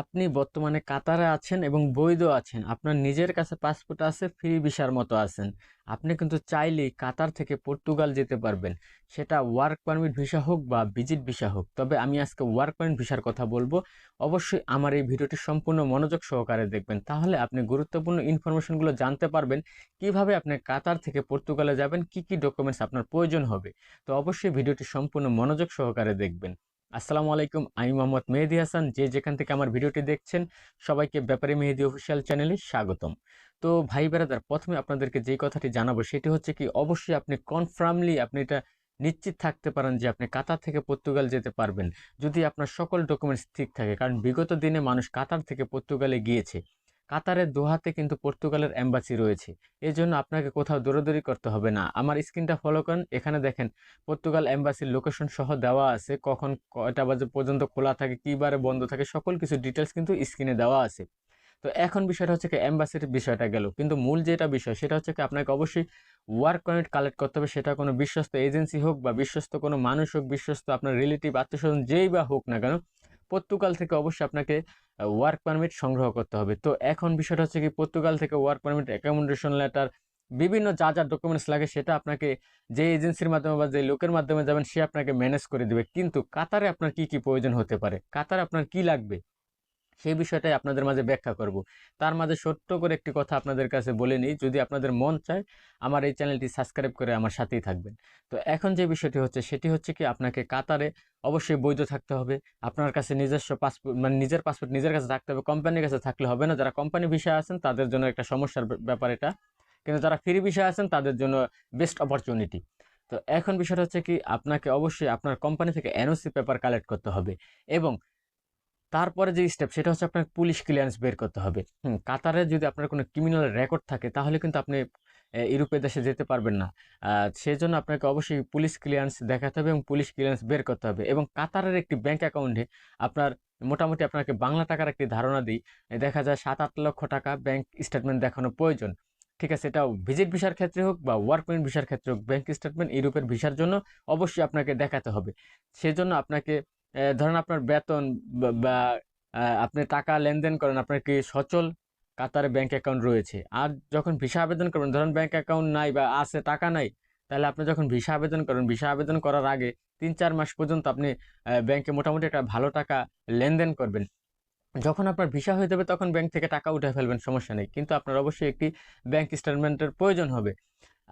আপনি বর্তমানে কাতারে আছেন এবং বৈধ আছেন। আপনার নিজের কাছে পাসপোর্ট আছে ফ্রি ভিসার মতো আছেন। আপনি কিন্তু চাইলেই কাতার থেকে পর্তুগাল যেতে পারবেন। সেটা ওয়ার্ক পারমিট ভিসা হোক বা ভিজিট ভিসা হোক। তবে আমি আজকে ওয়ার্ক পারমিট ভিসার কথা বলব। অবশ্যই আমার এই ভিডিওটি সম্পূর্ণ মনোযোগ সহকারে দেখবেন। তাহলে আপনি গুরুত্বপূর্ণ ইনফরমেশনগুলো জানতে পারবেন। কীভাবে আপনি কাতার থেকে পর্তুগালে যাবেন? কি কি ডকুমেন্টস আপনার প্রয়োজন হবে? তো অবশ্যই ভিডিওটি সম্পূর্ণ মনোযোগ সহকারে দেখবেন। আসসালামু আলাইকুম, আমি মোহাম্মদ মেহেদি হাসান। যে যেখান থেকে আমার ভিডিওটি দেখছেন, সবাইকে ব্যাপারে মেহেদি অফিসিয়াল চ্যানেলে স্বাগতম। তো ভাই বেড়াদার প্রথমে আপনাদেরকে যে কথাটি জানাব, সেটি হচ্ছে কি, অবশ্যই আপনি কনফার্মলি আপনি এটা নিশ্চিত থাকতে পারেন যে আপনি কাতার থেকে পর্তুগাল যেতে পারবেন। যদি আপনার সকল ডকুমেন্টস ঠিক থাকে, কারণ বিগত দিনে মানুষ কাতার থেকে পর্তুগালে গিয়েছে। কাতারের দোহাতে কিন্তু পর্তুগালের অ্যাম্বাসি রয়েছে। এই জন্য আপনাকে কোথাও দৌড়াদৌড়ি করতে হবে না। আমার স্ক্রিনটা ফলো করেন। এখানে দেখেন, পর্তুগাল এম্বাসির লোকেশন সহ দেওয়া আছে। কখন কয়টা বাজে পর্যন্ত খোলা থাকে, কী বারে বন্ধ থাকে, সকল কিছু ডিটেলস কিন্তু স্ক্রিনে দেওয়া আছে। তো এখন বিষয়টা হচ্ছে কি অ্যাম্বাসির বিষয়টা গেল। কিন্তু মূল যেটা বিষয়, সেটা হচ্ছে কি, আপনাকে অবশ্যই ওয়ার্ক পারমিট কালেক্ট করতে হবে। সেটা কোনো বিশ্বস্ত এজেন্সি হোক বা বিশ্বস্ত কোনো মানুষ হোক, বিশ্বস্ত আপনার রিলেটিভ আত্মীয়স্বজন যেই বা হোক না কেন পর্তুগাল থেকে অবশ্যই আপনাকে ওয়ার্ক পারমিট সংগ্রহ করতে হবে। তো এখন বিষয়টা হচ্ছে কি, পর্তুগাল থেকে ওয়ার্ক পারমিট অ্যাকোমোডেশন লেটার বিভিন্ন যা যা ডকুমেন্টস লাগে সেটা আপনাকে যে এজেন্সির মাধ্যমে বা যে লোকের মাধ্যমে যাবেন সে আপনাকে ম্যানেজ করে দেবে। কিন্তু কাতারে আপনার কি কি প্রয়োজন হতে পারে? কাতারে আপনার কি লাগবে? সেই বিষয়টাই আপনাদের মাঝে ব্যাখ্যা করব। তার মাঝে সত্য করে একটি কথা আপনাদের কাছে বলে নিই। যদি আপনাদের মন চায়, আমার এই চ্যানেলটি সাবস্ক্রাইব করে আমার সাথেই থাকবেন। তো এখন যে বিষয়টি হচ্ছে, সেটি হচ্ছে কি, আপনাকে কাতারে অবশ্যই বৈধ থাকতে হবে। আপনার কাছে নিজস্ব পাসপোর্ট মানে নিজের পাসপোর্ট নিজের কাছে থাকতে হবে, কোম্পানির কাছে থাকলে হবে না। যারা কোম্পানি বিষয়ে আছেন, তাদের জন্য একটা সমস্যার ব্যাপার এটা। কিন্তু যারা ফ্রি বিষয়ে আছেন, তাদের জন্য বেস্ট অপরচুনিটি। তো এখন বিষয়টা হচ্ছে কি, আপনাকে অবশ্যই আপনার কোম্পানি থেকে এনওসি পেপার কালেক্ট করতে হবে। এবং তারপরে যে স্টেপ সেটা হচ্ছে আপনার পুলিশ ক্লিয়ারেন্স বের করতে হবে। হুম, কাতারে যদি আপনার কোনো ক্রিমিনাল রেকর্ড থাকে, তাহলে কিন্তু আপনি ইউরোপের দেশে যেতে পারবেন না। সেই জন্য আপনাকে অবশ্যই পুলিশ ক্লিয়ারেন্স দেখাতে হবে এবং পুলিশ ক্লিয়ারেন্স বের করতে হবে। এবং কাতারের একটি ব্যাংক অ্যাকাউন্টে আপনার, মোটামুটি আপনাকে বাংলা টাকার একটি ধারণা দিই। দেখা যায় সাত আট লক্ষ টাকা ব্যাংক স্টেটমেন্ট দেখানো প্রয়োজন। ঠিক আছে এটা ভিজিট ভিসার ক্ষেত্রে হোক বা ওয়ার্ক পয়েন্ট ভিসার ক্ষেত্রে হোক ব্যাংক স্টেটমেন্ট ইউরোপের ভিসার জন্য অবশ্যই আপনাকে দেখাতে হবে। সেজন্য আপনাকে ধরেন আপনার বেতন বা আপনি টাকা লেনদেন করেন, আপনার কি সচল কাতারে ব্যাংক অ্যাকাউন্ট রয়েছে? আর যখন ভিসা আবেদন করবেন, ধরেন ব্যাংক অ্যাকাউন্ট নাই বা আছে, টাকা নাই, তাহলে আপনি যখন ভিসা আবেদন করেন ভিসা আবেদন করার আগে তিন চার মাস পর্যন্ত আপনি ব্যাংকে মোটামুটি একটা ভালো টাকা লেনদেন করবেন। যখন আপনার ভিসা হয়ে যাবে, তখন ব্যাংক থেকে টাকা উঠে ফেলবেন, সমস্যা নেই। কিন্তু আপনার অবশ্যই একটি ব্যাংক স্টেটমেন্টের প্রয়োজন হবে।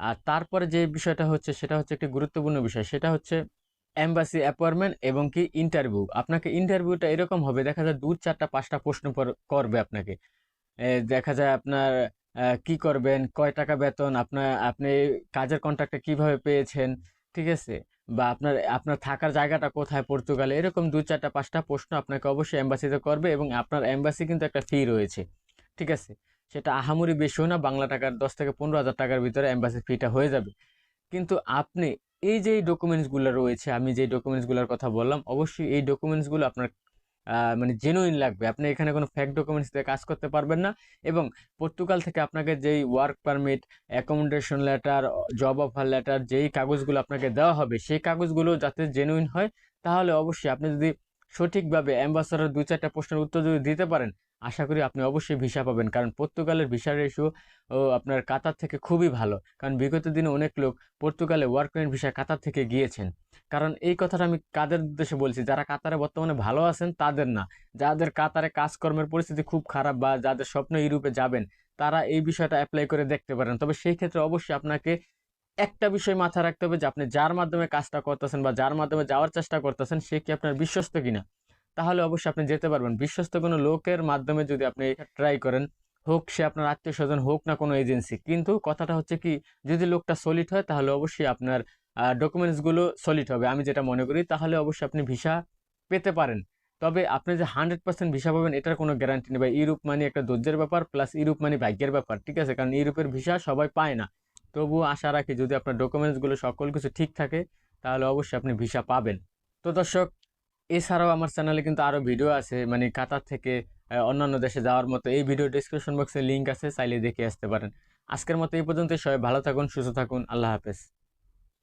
আর তারপরে যে বিষয়টা হচ্ছে, সেটা হচ্ছে একটি গুরুত্বপূর্ণ বিষয়, সেটা হচ্ছে এম্বাসি অ্যাপয়েন্টমেন্ট এবং কি ইন্টারভিউ। আপনাকে ইন্টারভিউটা এরকম হবে, দেখা যায় দু চারটা পাঁচটা প্রশ্ন করবে আপনাকে। দেখা যায় আপনার কি করবেন, কয় টাকা বেতন, আপনার, আপনি কাজের কন্ট্রাক্টটা কীভাবে পেয়েছেন, ঠিক আছে? বা আপনার আপনার থাকার জায়গাটা কোথায়, পর্তুগালে, এরকম দু চারটা পাঁচটা প্রশ্ন আপনাকে অবশ্যই অ্যাম্বাসিতে করবে এবং আপনার অ্যাম্বাসি কিন্তু একটা ফি রয়েছে, ঠিক আছে? সেটা আহামরি বেশিও না, বাংলা টাকার দশ থেকে পনেরো হাজার টাকার ভিতরে অ্যাম্বাসি ফিটা হয়ে যাবে। কিন্তু আপনি এই যে ডকুমেন্টসগুলো রয়েছে, আমি যে ডকুমেন্টসগুলোর কথা বললাম, অবশ্যই এই ডকুমেন্টসগুলো আপনার মানে জেনুইন লাগবে। আপনি এখানে কোনো ফ্যাক ডকুমেন্টস দিয়ে কাজ করতে পারবেন না এবং পর্তুগাল থেকে আপনাকে যেই work permit accommodation letter job offer letter যেই কাগজগুলো আপনাকে দেওয়া হবে, সেই কাগজগুলো যাতে জেনুইন হয়, তাহলে অবশ্যই আপনি যদি সঠিকভাবে অ্যাম্বাসাডার দু চারটা প্রশ্নের উত্তর যদি দিতে পারেন আশা করি আপনি অবশ্যই ভিসা পাবেন। কারণ পর্তুগালের ভিসা রেশিও আপনার কাতার থেকে খুবই ভালো। কারণ বিগত দিনে অনেক লোক পর্তুগালে ওয়ার্ক পারমিট ভিসা কাতার থেকে গিয়েছেন। কারণ এই কথাটা আমি কাদের উদ্দেশ্যে বলছি? যারা কাতারে বর্তমানে ভালো আছেন, তাদের না। যাদের কাতারে কাজকর্মের পরিস্থিতি খুব খারাপ বা যাদের স্বপ্ন ইউরোপে যাবেন, তারা এই বিষয়টা অ্যাপ্লাই করে দেখতে পারেন। তবে সেই ক্ষেত্রে অবশ্যই আপনাকে একটা বিষয় মাথায় রাখতে হবে যে, আপনি যার মাধ্যমে কাজটা করতেছেন বা যার মাধ্যমে যাওয়ার চেষ্টা করতেছেন, সে কি আপনার বিশ্বস্ত কিনা? তাহলে অবশ্যই আপনি যেতে পারবেন। বিশ্বস্ত কোনো লোকের মাধ্যমে যদি আপনি ট্রাই করেন, হোক সে আপনার আত্মীয় স্বজন হোক না কোনো এজেন্সি কিন্তু কথাটা হচ্ছে কি, যদি লোকটা সলিড হয়, তাহলে অবশ্যই আপনার ডকুমেন্টসগুলো সলিড হবে। আমি যেটা মনে করি, তাহলে অবশ্যই আপনি ভিসা পেতে পারেন। তবে আপনি যে হান্ড্রেড পার্সেন্ট ভিসা পাবেন, এটার কোনো গ্যারান্টি নেই। বা ইউরোপ মানে একটা ধৈর্যের ব্যাপার প্লাস ইউরোপ মানে ভাগ্যের ব্যাপার, ঠিক আছে? কারণ ইউরোপের ভিসা সবাই পায় না। তবুও আশা রাখি, যদি আপনার ডকুমেন্টসগুলো সকল কিছু ঠিক থাকে, তাহলে অবশ্যই আপনি ভিসা পাবেন। তো দর্শক এছাড়াও আমার চ্যানেলে কিন্তু আরও ভিডিও আছে মানে কাতার থেকে অন্যান্য দেশে যাওয়ার মতো। এই ভিডিও ডিসক্রিপশন বক্সে লিঙ্ক আছে, চাইলে দেখে আসতে পারেন। আজকের মতো এই পর্যন্ত সবাই ভালো থাকুন, সুস্থ থাকুন, আল্লাহ হাফেজ।